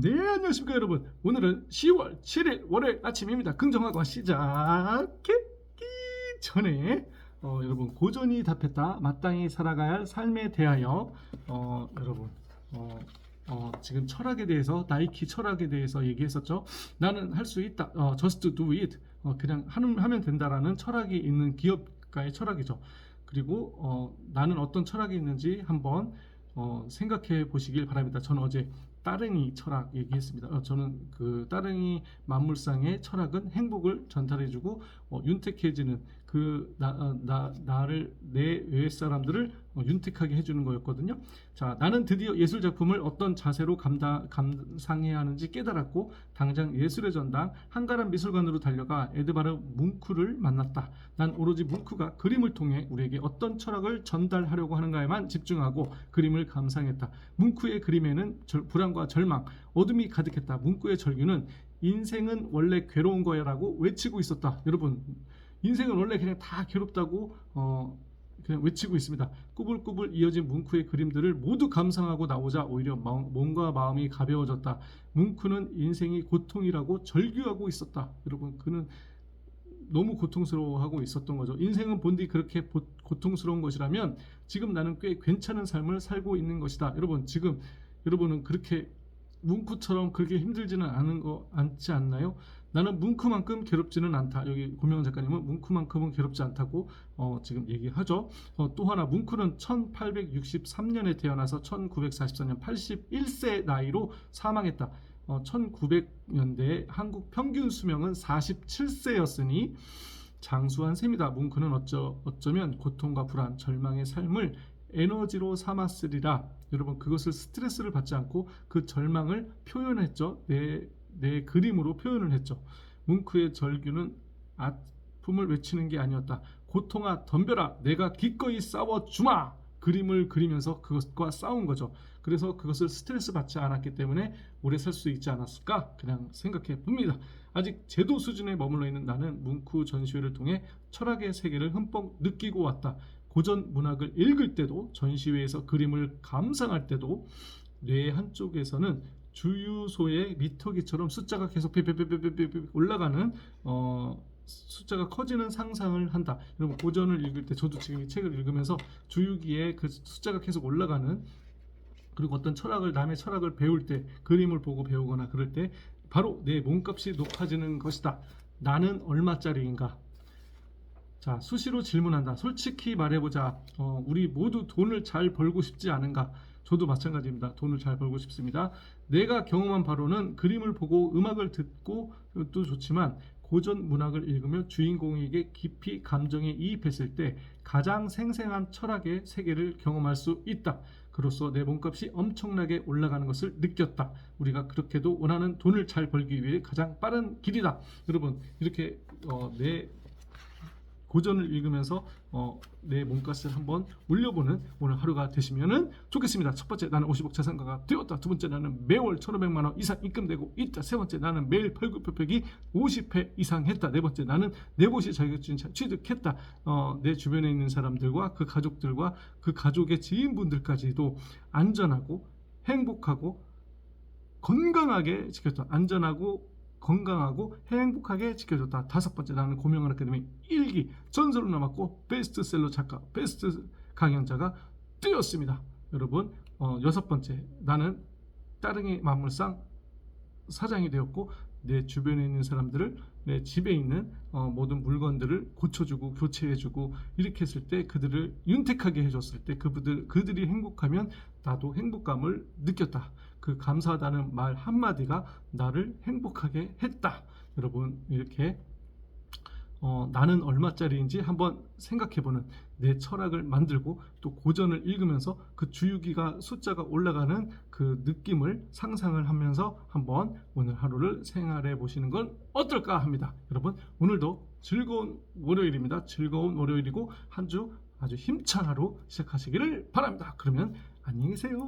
네 안녕하십니까 여러분. 오늘은 10월 7일 월요일 아침입니다. 긍정학과 시작하기 전에 어, 여러분 고전이 답했다. 마땅히 살아가야 할 삶에 대하여 어, 여러분 어, 어, 지금 철학에 대해서 나이키 철학에 대해서 얘기했었죠. 나는 할 수 있다. 어, just do it. 어, 그냥 하면 된다라는 철학이 있는 기업가의 철학이죠. 그리고 어, 나는 어떤 철학이 있는지 한번 어, 생각해 보시길 바랍니다. 저는 어제 따릉이 철학 얘기했습니다. 어, 저는 그 따릉이 만물상의 철학은 행복을 전달해주고 어, 윤택해지는 그 나, 어, 나, 나를 내외 사람들을 어, 윤택하게 해주는 거였거든요. 자, 나는 드디어 예술 작품을 어떤 자세로 감다, 감상해야 하는지 깨달았고 당장 예술의 전당 한가람 미술관으로 달려가 에드바르 뭉크를 만났다. 난 오로지 뭉크가 그림을 통해 우리에게 어떤 철학을 전달하려고 하는가에만 집중하고 그림을 감상했다. 뭉크의 그림에는 절- 불안과 절망, 어둠이 가득했다. 뭉크의 절규는 인생은 원래 괴로운 거야라고 외치고 있었다. 여러분, 인생은 원래 그냥 다 괴롭다고 어, 그냥 외치고 있습니다. 꾸불꾸불 이어진 뭉크의 그림들을 모두 감상하고 나오자 오히려 마음, 몸과 마음이 가벼워졌다. 뭉크는 인생이 고통이라고 절규하고 있었다. 여러분, 그는 너무 고통스러워하고 있었던 거죠. 인생은 본디 그렇게 보- 고통스러운 것이라면 지금 나는 꽤 괜찮은 삶을 살고 있는 것이다. 여러분 지금 여러분은 그렇게 뭉크처럼 그렇게 힘들지는 않은 거 않지 않나요? 나는 뭉크만큼 괴롭지는 않다. 여기 고명원 작가님은 뭉크만큼은 괴롭지 않다고 어, 지금 얘기하죠. 어, 또 하나 뭉크는 1863년에 태어나서 1944년 81세 나이로 사망했다. 어, 1900년대 한국 평균 수명은 47세였으니 장수한 셈이다. 뭉크는 어쩌, 어쩌면 고통과 불안, 절망의 삶을 에너지로 삼았으리라. 여러분 그것을 스트레스를 받지 않고 그 절망을 표현했죠. 내, 내 그림으로 표현을 했죠. 뭉크의 절규는 아픔을 외치는 게 아니었다. 고통아 덤벼라. 내가 기꺼이 싸워 주마. 그림을 그리면서 그것과 싸운 거죠. 그래서 그것을 스트레스 받지 않았기 때문에 오래 살 수 있지 않았을까? 그냥 생각해 봅니다. 아직 제도 수준에 머물러 있는 나는 뭉크 전시회를 통해 철학의 세계를 흠뻑 느끼고 왔다. 고전 문학을 읽을 때도 전시회에서 그림을 감상할 때도 뇌 한쪽에서는 주유소의 미터기처럼 숫자가 계속 올라가는 어 숫자가 커지는 상상을 한다. 여러분 고전을 읽을 때 저도 지금 이 책을 읽으면서 주유기에 그 숫자가 계속 올라가는 그리고 어떤 철학을 남의 철학을 배울 때 그림을 보고 배우거나 그럴 때 바로 내 몸값이 높아지는 것이다. 나는 얼마짜리인가? 자 수시로 질문한다. 솔직히 말해보자. 어, 우리 모두 돈을 잘 벌고 싶지 않은가? 저도 마찬가지입니다. 돈을 잘 벌고 싶습니다. 내가 경험한 바로는 그림을 보고 음악을 듣고 또 좋지만 고전 문학을 읽으며 주인공에게 깊이 감정에 이입했을 때 가장 생생한 철학의 세계를 경험할 수 있다. 그로써 내 몸값이 엄청나게 올라가는 것을 느꼈다. 우리가 그렇게도 원하는 돈을 잘 벌기 위해 가장 빠른 길이다. 여러분 이렇게 어, 내 고전을 읽으면서 어, 내 몸값을 한번 올려보는 오늘 하루가 되시면 좋겠습니다. 첫 번째 나는 50억 자산가가 되었다. 두 번째 나는 매월 1,500만 원 이상 입금되고 있다. 세 번째 나는 매일 발급표백이 50회 이상 했다. 네 번째 나는 내고시 자격증 취득했다. 어, 내 주변에 있는 사람들과 그 가족들과 그 가족의 지인분들까지도 안전하고 행복하고 건강하게 지켰다. 안전하고 건강하고 행복하게 지켜줬다. 다섯 번째 나는 고명한 아카데미 일기 전설로 남았고 베스트셀러 작가, 베스트 강연자가 되었습니다. 여러분 어, 여섯 번째 나는 따릉이 만물상 사장이 되었고 내 주변에 있는 사람들을 내 집에 있는 어, 모든 물건들을 고쳐주고 교체해주고 이렇게 했을 때 그들을 윤택하게 해줬을 때 그들 그들이 행복하면 나도 행복감을 느꼈다. 그 감사하다는 말 한마디가 나를 행복하게 했다. 여러분 이렇게 어, 나는 얼마짜리인지 한번 생각해보는 내 철학을 만들고 또 고전을 읽으면서 그 주유기가 숫자가 올라가는 그 느낌을 상상을 하면서 한번 오늘 하루를 생활해 보시는 건 어떨까 합니다. 여러분 오늘도 즐거운 월요일입니다. 즐거운 월요일이고 한 주 아주 힘찬 하루 시작하시기를 바랍니다. 그러면 안녕히 계세요.